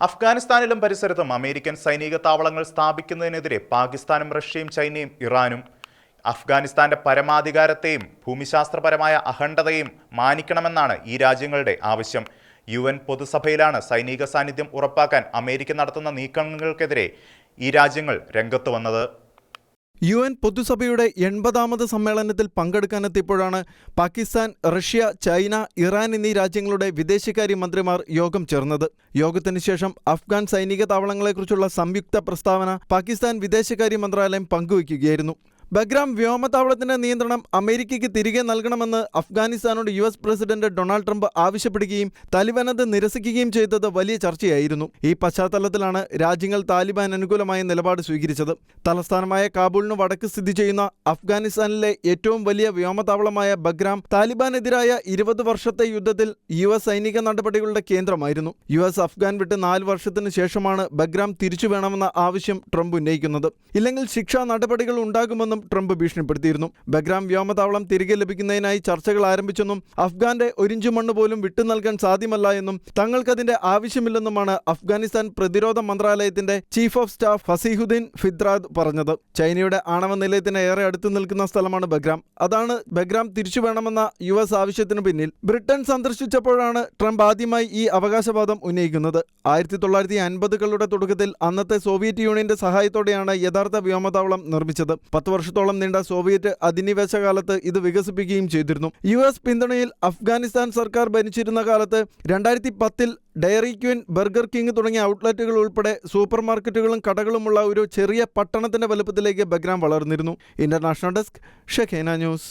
അഫ്ഗാനിസ്ഥാനിലും പരിസരത്തും അമേരിക്കൻ സൈനിക താവളങ്ങൾ സ്ഥാപിക്കുന്നതിനെതിരെ പാകിസ്ഥാനും റഷ്യയും ചൈനയും ഇറാനും. അഫ്ഗാനിസ്ഥാന്റെ പരമാധികാരത്തെയും ഭൂമിശാസ്ത്രപരമായ അഖണ്ഡതയും മാനിക്കണമെന്നാണ് ഈ രാജ്യങ്ങളുടെ ആവശ്യം. യു എൻ പൊതുസഭയിലാണ് സൈനിക സാന്നിധ്യം ഉറപ്പാക്കാൻ അമേരിക്ക നടത്തുന്ന നീക്കങ്ങൾക്കെതിരെ ഈ രാജ്യങ്ങൾ രംഗത്ത് വന്നത്. യു എൻ പൊതുസഭയുടെ എൺപതാമത് സമ്മേളനത്തിൽ പങ്കെടുക്കാനെത്തിയപ്പോഴാണ് പാകിസ്ഥാൻ റഷ്യ ചൈന ഇറാൻ എന്നീ രാജ്യങ്ങളുടെ വിദേശകാര്യ മന്ത്രിമാർ യോഗം ചേർന്നത്. യോഗത്തിന് ശേഷം അഫ്ഗാൻ സൈനിക താവളങ്ങളെക്കുറിച്ചുള്ള സംയുക്ത പ്രസ്താവന പാകിസ്ഥാൻ വിദേശകാര്യ മന്ത്രാലയം പങ്കുവയ്ക്കുകയായിരുന്നു. ബഗ്രാം വ്യോമതാവളത്തിന്റെ നിയന്ത്രണം അമേരിക്കയ്ക്ക് തിരികെ നൽകണമെന്ന് അഫ്ഗാനിസ്ഥാനോട് U S president Donald Trump ആവശ്യപ്പെടുകയും താലിബാൻ അത് നിരസിക്കുകയും ചെയ്തത് വലിയ ചർച്ചയായിരുന്നു. ഈ പശ്ചാത്തലത്തിലാണ് രാജ്യങ്ങൾ താലിബാൻ അനുകൂലമായ നിലപാട് സ്വീകരിച്ചത്. തലസ്ഥാനമായ കാബൂളിന് വടക്ക് സ്ഥിതി ചെയ്യുന്ന അഫ്ഗാനിസ്ഥാനിലെ ഏറ്റവും വലിയ വ്യോമതാവളമായ ബഗ്രാം താലിബാനെതിരായ ഇരുപത് വർഷത്തെ യുദ്ധത്തിൽ യു എസ് സൈനിക നടപടികളുടെ കേന്ദ്രമായിരുന്നു. യു എസ് അഫ്ഗാൻ വിട്ട് നാല് വർഷത്തിന് ശേഷമാണ് ബഗ്രാം തിരിച്ചു വേണമെന്ന ആവശ്യം ട്രംപ് ഉന്നയിക്കുന്നത്. ഇല്ലെങ്കിൽ ശിക്ഷാ നടപടികൾ ഉണ്ടാകുമെന്നും ട്രംപ് ഭീഷണിപ്പെടുത്തിയിരുന്നു. ബഗ്രാം വ്യോമതാവളം തിരികെ ലഭിക്കുന്നതിനായി ചർച്ചകൾ ആരംഭിച്ചെന്നും അഫ്ഗാന്റെ ഒരിഞ്ചു മണ്ണ് പോലും വിട്ടു നൽകാൻ സാധ്യമല്ല എന്നും തങ്ങൾക്കതിന്റെ ആവശ്യമില്ലെന്നുമാണ് അഫ്ഗാനിസ്ഥാൻ പ്രതിരോധ മന്ത്രാലയത്തിന്റെ chief of staff Fasihuddin Fitrat പറഞ്ഞത്. ചൈനയുടെ ആണവ നിലയത്തിന് ഏറെ അടുത്ത് നിൽക്കുന്ന സ്ഥലമാണ് ബഗ്രാം. അതാണ് ബഗ്രാം തിരിച്ചു വേണമെന്ന യു എസ് ആവശ്യത്തിന് പിന്നിൽ. ബ്രിട്ടൻ സന്ദർശിച്ചപ്പോഴാണ് ട്രംപ് ആദ്യമായി ഈ അവകാശവാദം ഉന്നയിക്കുന്നത്. ആയിരത്തി തൊള്ളായിരത്തി അൻപതുകളുടെ തുടക്കത്തിൽ അന്നത്തെ സോവിയറ്റ് യൂണിയന്റെ സഹായത്തോടെയാണ് യഥാർത്ഥ വ്യോമതാവളം നിർമ്മിച്ചത്. പത്ത് വർഷത്തോളം നീണ്ട സോവിയറ്റ് അധിനിവേശ കാലത്ത് ഇത് വികസിപ്പിക്കുകയും ചെയ്തിരുന്നു. യു എസ് പിന്തുണയിൽ അഫ്ഗാനിസ്ഥാൻ സർക്കാർ ഭരിച്ചിരുന്ന കാലത്ത് രണ്ടായിരത്തി പത്തിൽ ഡയറി ക്വിൻ ബർഗർ കിങ് തുടങ്ങിയ ഔട്ട്ലെറ്റുകൾ ഉൾപ്പെടെ സൂപ്പർ മാർക്കറ്റുകളും കടകളുമുള്ള ഒരു ചെറിയ പട്ടണത്തിന്റെ വലുപ്പത്തിലേക്ക് ബഗ്രാം വളർന്നിരുന്നു. ഇന്റർനാഷണൽ ഡെസ്ക് ഷെഖേന ന്യൂസ്.